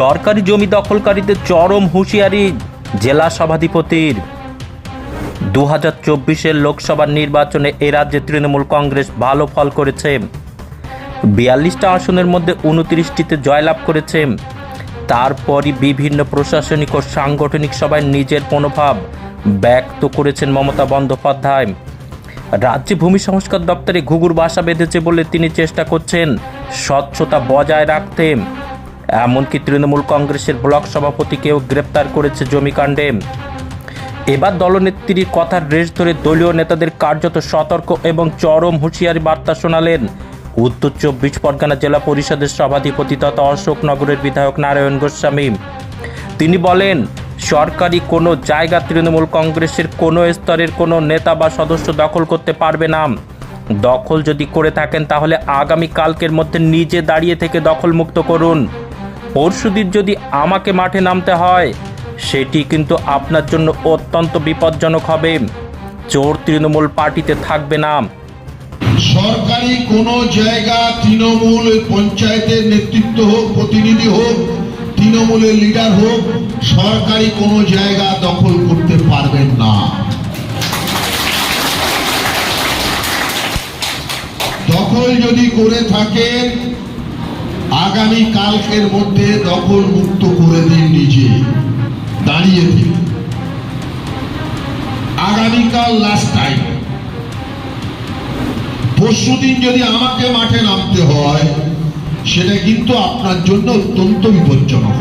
সরকারি জমি দখলকারীদের চরম হুঁশিয়ারি জেলা সভাধিপতির। দু হাজার চব্বিশের লোকসভা নির্বাচনে এ রাজ্যে তৃণমূল কংগ্রেস ভালো ফল করেছে। বিয়াল্লিশটা আসনের মধ্যে উনত্রিশটিতে জয়লাভ করেছে। তারপরই বিভিন্ন প্রশাসনিক ও সাংগঠনিক সভায় নিজের মনোভাব ব্যক্ত করেছেন মমতা বন্দ্যোপাধ্যায়। রাজ্যে ভূমি সংস্কার দপ্তরে ঘুঘুর বাসা বেঁধেছে বলে তিনি চেষ্টা করছেন স্বচ্ছতা বজায় রাখতে। এমনকি তৃণমূল কংগ্রেসের ব্লক সভাপতিকেও গ্রেপ্তার করেছে জমিকাণ্ডে। এবার দলনেত্রীর কথার রেশ ধরে দলীয় নেতাদের কার্যত সতর্ক এবং চরম হুঁশিয়ারি বার্তা শোনালেন উত্তর চব্বিশ পরগনা জেলা পরিষদের সভাধিপতি তথা অশোকনগরের বিধায়ক নারায়ণ গোস্বামী। তিনি বলেন, সরকারি কোনো জায়গা তৃণমূল কংগ্রেসের কোনো স্তরের কোনো নেতা বা সদস্য দখল করতে পারবে না। দখল যদি করে থাকেন তাহলে আগামী কালকের মধ্যে নিজে দাঁড়িয়ে থেকে দখলমুক্ত করুন। পরশুদিন যদি আমাকে মাঠে নামতে হয়, সেটি কিন্তু আপনার জন্য অত্যন্ত বিপজ্জনক হবে। চোর তৃণমূল পার্টিতে থাকবে না। সরকারি কোনো জায়গা তৃণমূল পঞ্চায়েতের নেতৃত্ব হোক, প্রতিনিধি হোক, তৃণমূলের লিডার হোক, সরকারি কোনো জায়গা দখল করতে পারবেন না। দখল যদি করে থাকেন আগামী কালকের মধ্যে দখল মুক্ত করে দিন নিজে। দাঁড়িয়ে দিন। আগামীকাল লাস্ট টাইম পরশু দিন যদি আমাকে মাঠে নামতে হয়, সেটা কিন্তু আপনার জন্য অত্যন্ত বিপজ্জনক।